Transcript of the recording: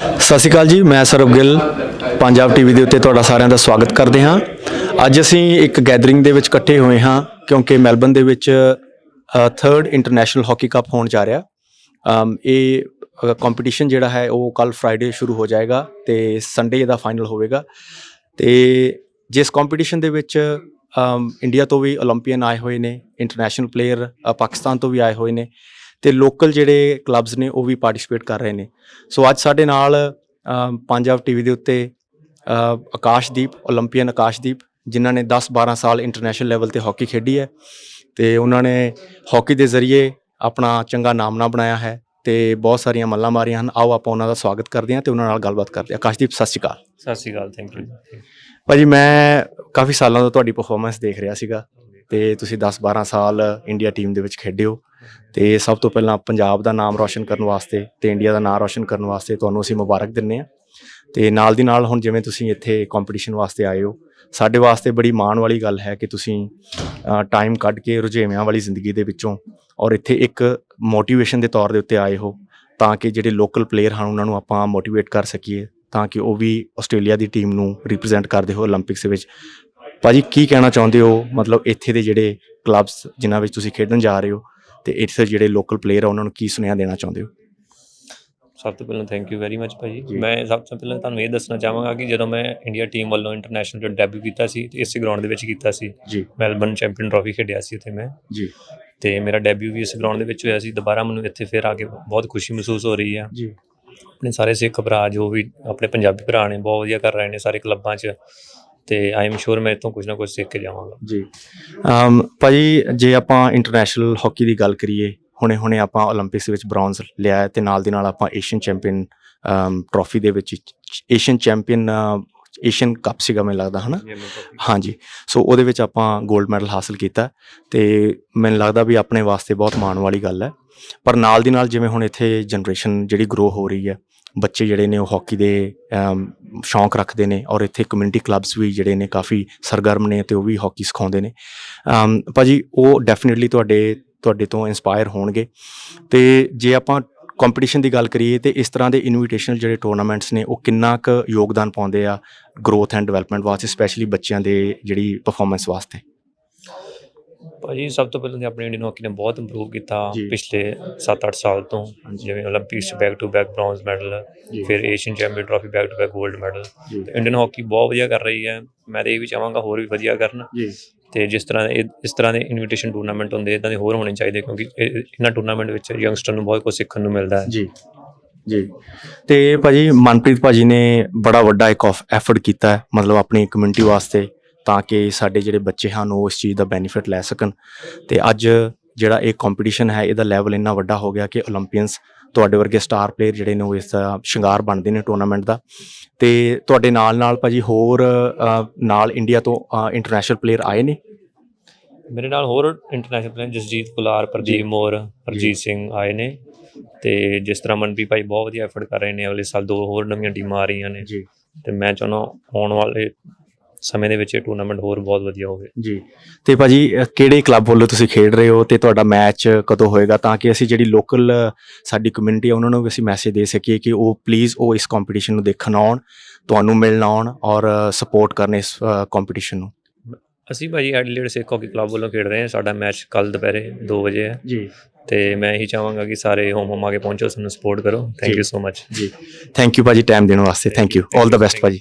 ਸਤਿ ਸ਼੍ਰੀ ਅਕਾਲ ਜੀ, ਮੈਂ ਸਰਵ ਗਿੱਲ, ਪੰਜਾਬ ਟੀਵੀ ਦੇ ਉੱਤੇ ਤੁਹਾਡਾ ਸਾਰਿਆਂ ਦਾ ਸਵਾਗਤ ਕਰਦੇ ਹਾਂ। ਅੱਜ ਅਸੀਂ ਇੱਕ ਗੈਦਰਿੰਗ ਦੇ ਵਿੱਚ ਇਕੱਠੇ ਹੋਏ ਹਾਂ, ਕਿਉਂਕਿ ਮੈਲਬਨ ਦੇ ਵਿੱਚ 3rd ਇੰਟਰਨੈਸ਼ਨਲ ਹਾਕੀ ਕੱਪ ਹੋਣ ਜਾ ਰਿਹਾ। ਇਹ ਕੰਪੀਟੀਸ਼ਨ ਜਿਹੜਾ ਹੈ, ਉਹ ਕੱਲ ਫਰਾਈਡੇ ਸ਼ੁਰੂ ਹੋ ਜਾਏਗਾ ਤੇ ਸੰਡੇ ਇਹਦਾ ਫਾਈਨਲ ਹੋਵੇਗਾ। ਤੇ ਜਿਸ ਕੰਪੀਟੀਸ਼ਨ ਦੇ ਵਿੱਚ ਇੰਡੀਆ ਤੋਂ ਵੀ 올림픽ਨ ਆਏ ਹੋਏ ਨੇ ਇੰਟਰਨੈਸ਼ਨਲ ਪਲੇਅਰ ਪਾਕਿਸਤਾਨ ਤੋਂ ਵੀ ਆਏ ਹੋਏ ਨੇ ਤੇ ਲੋਕਲ ਜਿਹੜੇ ਕਲੱਬਸ ਨੇ ਉਹ ਵੀ ਪਾਰਟਿਸਿਪੇਟ ਕਰ ਰਹੇ ਨੇ। ਸੋ ਅੱਜ ਸਾਡੇ ਨਾਲ ਪੰਜਾਬ ਟੀਵੀ ਦੇ ਉੱਤੇ ਆਕਾਸ਼ਦੀਪ 올림픽ਨ ਆਕਾਸ਼ਦੀਪ ਜਿਨ੍ਹਾਂ ਨੇ 10-12 ਸਾਲ ਇੰਟਰਨੈਸ਼ਨਲ ਲੈਵਲ ਤੇ ਹਾਕੀ ਖੇਡੀ ਹੈ ਤੇ ਉਹਨਾਂ ਨੇ ਹਾਕੀ ਦੇ ਜ਼ਰੀਏ ਆਪਣਾ ਚੰਗਾ ਨਾਮਨਾ ਬਣਾਇਆ ਹੈ ਤੇ ਬਹੁਤ ਸਾਰੀਆਂ ਮੱਲਾਂ ਮਾਰੀਆਂ ਹਨ। ਆਓ ਆਪਾਂ ਉਹਨਾਂ ਦਾ ਸਵਾਗਤ ਕਰਦੇ ਹਾਂ ਤੇ ਉਹਨਾਂ ਨਾਲ ਗੱਲਬਾਤ ਕਰਦੇ ਹਾਂ। ਆਕਾਸ਼ਦੀਪ ਸਤਿ ਸ਼੍ਰੀ ਅਕਾਲ। ਸਤਿ ਸ਼੍ਰੀ ਅਕਾਲ ਥੈਂਕ ਯੂ ਭਾਜੀ ਮੈਂ ਕਾਫੀ ਸਾਲਾਂ ਤੋਂ ਤੁਹਾਡੀ ਪਰਫਾਰਮੈਂਸ ਦੇਖ ਰਿਹਾ ਸੀਗਾ ਤੇ ਤੁਸੀਂ 10-12 ਸਾਲ ਇੰਡੀਆ ਟੀਮ ਦੇ ਵਿੱਚ ਖੇਡੇ ਹੋ। ਤੇ ਸਭ ਤੋਂ ਪਹਿਲਾਂ ਪੰਜਾਬ ਦਾ ਨਾਮ ਰੌਸ਼ਨ ਕਰਨ ਵਾਸਤੇ ਤੇ ਇੰਡੀਆ ਦਾ ਨਾਮ ਰੋਸ਼ਨ ਕਰਨ ਵਾਸਤੇ ਤੁਹਾਨੂੰ ਅਸੀਂ ਮੁਬਾਰਕ ਦਿੰਨੇ ਆ ਤੇ ਨਾਲ ਦੀ ਨਾਲ ਹੁਣ ਜਿਵੇਂ ਤੁਸੀਂ ਇੱਥੇ ਕੰਪੀਟੀਸ਼ਨ ਵਾਸਤੇ ਆਏ ਹੋ, ਸਾਡੇ ਵਾਸਤੇ ਬੜੀ ਮਾਣ ਵਾਲੀ ਗੱਲ ਹੈ ਕਿ ਤੁਸੀਂ ਟਾਈਮ ਕੱਢ ਕੇ ਰੁਝੇਵਿਆਂ ਵਾਲੀ ਜ਼ਿੰਦਗੀ ਦੇ ਵਿੱਚੋਂ ਔਰ ਇੱਥੇ ਇੱਕ ਮੋਟੀਵੇਸ਼ਨ ਦੇ ਤੌਰ ਦੇ ਉੱਤੇ ਆਏ ਹੋ ਤਾਂ ਕਿ ਜਿਹੜੇ ਲੋਕਲ ਪਲੇਅਰ ਹਨ ਉਹਨਾਂ ਨੂੰ ਆਪਾਂ ਮੋਟੀਵੇਟ ਕਰ ਸਕੀਏ ਤਾਂ ਕਿ ਉਹ ਵੀ ਆਸਟ੍ਰੇਲੀਆ ਦੀ ਟੀਮ ਨੂੰ ਰਿਪਰੈਜ਼ੈਂਟ ਕਰਦੇ ਹੋ 올림픽ਸ ਵਿੱਚ। ਭਾਜੀ ਕੀ ਕਹਿਣਾ ਚਾਹੁੰਦੇ ਹੋ? ਮਤਲਬ ਇੱਥੇ ਦੇ ਜਿਹੜੇ ਕਲੱਬਸ ਜਿਨ੍ਹਾਂ ਵਿੱਚ ਤੁਸੀਂ ਖੇਡਣ ਜਾ ਰਹੇ ਹੋ ਤੇ ਇੱਥੇ ਜਿਹੜੇ ਲੋਕਲ ਪਲੇਅਰ ਆ ਉਹਨਾਂ ਨੂੰ ਕੀ ਸੁਨੇਹਾ ਦੇਣਾ ਚਾਹੁੰਦੇ ਹੋ? ਸਭ ਤੋਂ ਪਹਿਲਾਂ ਥੈਂਕ ਯੂ ਵੈਰੀ ਮੱਚ ਭਾਜੀ। ਮੈਂ ਸਭ ਤੋਂ ਪਹਿਲਾਂ ਤੁਹਾਨੂੰ ਇਹ ਦੱਸਣਾ ਚਾਹਾਂਗਾ ਕਿ ਜਦੋਂ ਮੈਂ ਇੰਡੀਆ ਟੀਮ ਵੱਲੋਂ ਇੰਟਰਨੈਸ਼ਨਲ ਜੋ ਡੈਬਿਊ ਕੀਤਾ ਸੀ ਤੇ ਇਸੇ ਗਰਾਊਂਡ ਦੇ ਵਿੱਚ ਕੀਤਾ ਸੀ। ਜੀ। ਮੈਲਬਨ ਚੈਂਪੀਅਨ ਟਰਾਫੀ ਖੇਡਿਆ ਸੀ ਉੱਥੇ ਮੈਂ। ਜੀ। ਤੇ ਮੇਰਾ ਡੈਬਿਊ ਵੀ ਇਸ ਗਰਾਊਂਡ ਦੇ ਵਿੱਚ ਹੋਇਆ ਸੀ। ਦੁਬਾਰਾ ਮੈਨੂੰ ਇੱਥੇ ਫਿਰ ਆ ਕੇ ਬਹੁਤ ਖੁਸ਼ੀ ਮਹਿਸੂਸ ਹੋ ਰਹੀ ਆ। ਜੀ। ਆਪਣੇ ਸਾਰੇ ਸਿੱਖ ਭਰਾ ਜੋ ਵੀ ਆਪਣੇ ਪੰਜਾਬੀ ਭਰਾ ਨੇ ਬਹੁਤ ਵਧੀਆ ਕਰ ਰਹੇ ਨੇ ਸਾਰੇ ਕਲੱਬਾਂ 'ਚ। ਤੇ ਆਈ ਐਮ ਸ਼ੋਰ ਮੈਂ ਇਤੋਂ ਕੁਝ ਨਾ ਕੁਝ ਸਿੱਖ ਕੇ ਜਾਵਾਂਗਾ। ਜੀ। ਅਮ ਭਾਜੀ ਜੇ ਆਪਾਂ ਇੰਟਰਨੈਸ਼ਨਲ ਹਾਕੀ ਦੀ ਗੱਲ ਕਰੀਏ ਹੁਣੇ-ਹੁਣੇ ਆਪਾਂ 올림픽ਸ ਵਿੱਚ ਬ੍ਰੌਂਜ਼ ਲਿਆ ਹੈ ਤੇ ਨਾਲ ਦੀ ਨਾਲ ਆਪਾਂ ਏਸ਼ੀਅਨ ਚੈਂਪੀਅਨ ਟਰੋਫੀ ਦੇ ਵਿੱਚ ਏਸ਼ੀਅਨ ਚੈਂਪੀਅਨ ਏਸ਼ੀਅਨ ਕੱਪ ਸੀਗਾ ਮੈਨੂੰ ਲੱਗਦਾ ਹਨਾ? ਹਾਂਜੀ। ਸੋ ਉਹਦੇ ਵਿੱਚ ਆਪਾਂ 골ਡ ਮੈਡਲ ਹਾਸਲ ਕੀਤਾ ਤੇ ਮੈਨੂੰ ਲੱਗਦਾ ਵੀ ਆਪਣੇ ਵਾਸਤੇ ਬਹੁਤ ਮਾਣ ਵਾਲੀ ਗੱਲ ਹੈ। ਪਰ ਨਾਲ ਦੀ ਨਾਲ ਜਿਵੇਂ ਹੁਣ ਇੱਥੇ ਜਨਰੇਸ਼ਨ ਜਿਹੜੀ ਗਰੋ ਹੋ ਰਹੀ ਹੈ ਬੱਚੇ ਜਿਹੜੇ ਨੇ ਉਹ ਹਾਕੀ ਦੇ ਅਮ, ਸ਼ੌਂਕ ਰੱਖਦੇ ਨੇ ਔਰ ਇੱਥੇ ਕਮਿਊਨਿਟੀ ਕਲੱਬਸ ਵੀ ਜਿਹੜੇ ਨੇ ਕਾਫੀ ਸਰਗਰਮ ਨੇ ਤੇ ਉਹ ਵੀ ਹਾਕੀ ਸਿਖਾਉਂਦੇ ਨੇ। ਅਮ, ਭਾਜੀ ਉਹ ਡੈਫੀਨਿਟਲੀ ਤੁਹਾਡੇ ਤੁਹਾਡੇ ਤੋਂ ਇਨਸਪਾਇਰ ਹੋਣਗੇ। ਤੇ ਜੇ ਆਪਾਂ ਕੰਪੀਟੀਸ਼ਨ ਦੀ ਗੱਲ ਕਰੀਏ ਤੇ ਇਸ ਤਰ੍ਹਾਂ ਦੇ ਇਨਵੀਟੇਸ਼ਨਲ ਜਿਹੜੇ ਟੂਰਨਾਮੈਂਟਸ ਨੇ ਉਹ ਕਿੰਨਾ ਕੁ ਯੋਗਦਾਨ ਪਾਉਂਦੇ ਆ ਗਰੋਥ ਐਂਡ ਡਿਵੈਲਪਮੈਂਟ ਵਾਸਤੇ ਸਪੈਸ਼ਲੀ ਬੱਚਿਆਂ ਦੇ ਜਿਹੜੀ ਪਰਫਾਰਮੈਂਸ ਵਾਸਤੇ? ਭਾਜੀ ਸਭ ਤੋਂ ਪਹਿਲਾਂ ਤਾਂ ਆਪਣੀ ਇੰਡੀਅਨ ਹਾਕੀ ਨੇ ਬਹੁਤ ਇੰਪਰੂਵ ਕੀਤਾ ਪਿਛਲੇ 7-8 ਸਾਲ ਤੋਂ। ਜਿਵੇਂ 올림픽ਸ back to back bronze medal ਫਿਰ Asian champion trophy back to back 골ਡ ਮੈਡਲ ਜੀ ਇੰਡੀਅਨ ਹਾਕੀ ਬਹੁਤ ਵਧੀਆ ਕਰ ਰਹੀ ਹੈ। ਮੈਂ ਤਾਂ ਇਹ ਵੀ ਚਾਹਾਂਗਾ ਹੋਰ ਵੀ ਵਧੀਆ ਕਰਨ। ਜੀ। ਤੇ ਜਿਸ ਤਰ੍ਹਾਂ ਦੇ ਇਸ ਤਰ੍ਹਾਂ ਦੇ ਇਨਵੀਟੇਸ਼ਨ ਟੂਰਨਾਮੈਂਟ ਹੁੰਦੇ ਇਦਾਂ ਦੇ ਹੋਰ ਹੋਣੇ ਚਾਹੀਦੇ ਕਿਉਂਕਿ ਇਹ- ਇਹਨਾਂ ਟੂਰਨਾਮੈਂਟ ਵਿੱਚ ਯੰਗਸਟਰ ਨੂੰ ਬਹੁਤ ਕੁਝ ਸਿੱਖਣ ਨੂੰ ਮਿਲਦਾ ਹੈ। ਜੀ। ਜੀ। ਤੇ ਭਾਜੀ ਮਨਪ੍ਰੀਤ ਭਾਜੀ ਨੇ ਬੜਾ ਵੱਡਾ ਇੱਕ ਐਫਰਟ ਕੀਤਾ ਹੈ ਮਤਲਬ ਆਪਣੀ ਕਮਿਊਨਿਟੀ ਵਾਸਤੇ। ਤਾਂ ਕਿ ਸਾਡੇ ਜਿਹੜੇ ਬੱਚੇ ਹਨ ਉਹ ਇਸ ਚੀਜ਼ ਦਾ ਬੈਨੀਫਿਟ ਲੈ ਸਕਣ। ਤੇ ਅੱਜ ਜਿਹੜਾ ਇਹ ਕੰਪੀਟੀਸ਼ਨ ਹੈ ਇਹਦਾ ਲੈਵਲ ਇੰਨਾ ਵੱਡਾ ਹੋ ਗਿਆ ਕਿ 올림픽ਸ ਤੁਹਾਡੇ ਵਰਗੇ ਸਟਾਰ ਪਲੇਅਰ ਜਿਹੜੇ ਨੇ ਉਹ ਇਸ ਦਾ ਸ਼ਿੰਗਾਰ ਬਣਦੇ ਨੇ ਟੂਰਨਾਮੈਂਟ ਦਾ। ਤੇ ਤੁਹਾਡੇ ਨਾਲ ਨਾਲ ਭਾਜੀ ਹੋਰ ਨਾਲ ਇੰਡੀਆ ਤੋਂ ਇੰਟਰਨੈਸ਼ਨਲ ਪਲੇਅਰ ਆਏ ਨੇ? ਮੇਰੇ ਨਾਲ ਹੋਰ ਇੰਟਰਨੈਸ਼ਨਲ ਪਲੇਅਰ ਜਸਜੀਤ ਕੁਲਾਰ ਪ੍ਰਦੀਪ ਮੋਰ ਹਰਜੀਤ ਸਿੰਘ ਆਏ ਨੇ। ਤੇ ਜਿਸ ਤਰ੍ਹਾਂ ਮਨਪੀ ਭਾਈ ਬਹੁਤ ਵਧੀਆ ਐਫਰਟ ਕਰ ਰਹੇ ਨੇ ਅਗਲੇ ਸਾਲ ਦੋ ਹੋਰ ਨਵੀਆਂ ਟੀਮਾਂ ਆ ਰਹੀਆਂ ਨੇ। ਜੀ। ਤੇ ਮੈਂ ਚਾਹੁੰਦਾ ਆਉਣ ਵਾਲੇ ਸਮੇਂ ਦੇ ਵਿੱਚ ਇਹ ਟੂਰਨਾਮੈਂਟ ਹੋਰ ਬਹੁਤ ਵਧੀਆ ਹੋਵੇ ਜੀ। ਤੇ ਭਾਜੀ ਅ, ਕਿਹੜੇ ਕਲੱਬ ਵੱਲੋਂ ਤੁਸੀਂ ਖੇਡ ਰਹੇ ਹੋ ਤੇ ਤੁਹਾਡਾ ਮੈਚ ਕਦੋਂ ਹੋਏਗਾ ਤਾਂ ਕਿ ਅਸੀਂ ਜਿਹੜੀ ਲੋਕਲ ਸਾਡੀ ਕਮਿਊਨਿਟੀ ਆ ਉਹਨਾਂ ਨੂੰ ਵੀ ਅਸੀਂ ਮੈਸੇਜ ਦੇ ਸਕੀਏ ਕਿ ਉਹ ਪਲੀਜ਼ ਉਹ ਇਸ ਕੰਪੀਟੀਸ਼ਨ ਨੂੰ ਦੇਖਣ ਆਉਣ ਤੁਹਾਨੂੰ ਮਿਲਣ ਆਉਣ ਔਰ ਸਪੋਰਟ ਕਰਨ ਇਸ ਕੰਪੀਟੀਸ਼ਨ ਨੂੰ। ਅਸੀਂ ਭਾਜੀ ਐਡਲੇਡ ਸਿੱਖ ਹਾਕੀ ਕਲੱਬ ਵੱਲੋਂ ਖੇਡ ਰਹੇ ਹਾਂ। ਸਾਡਾ ਮੈਚ ਕੱਲ ਦੁਪਹਿਰੇ 2 ਵਜੇ ਹੈ। ਜੀ। ਤੇ ਮੈਂ ਇਹੀ ਚਾਹਾਂਗਾ ਕਿ ਸਾਰੇ ਹੋਮ ਹੋਮ ਆ ਕੇ ਪਹੁੰਚੋ ਸਾਨੂੰ ਸਪੋਰਟ ਕਰੋ। ਥੈਂਕ ਜੀ। ਯੂ ਸੋ ਮਚ ਜੀ। ਥੈਂਕ ਯੂ ਭਾਜੀ ਟਾਈਮ ਦੇਣ ਵਾਸਤੇ। ਥੈਂਕ ਯੂ 올 ਦਾ ਬੈਸਟ ਭਾਜੀ।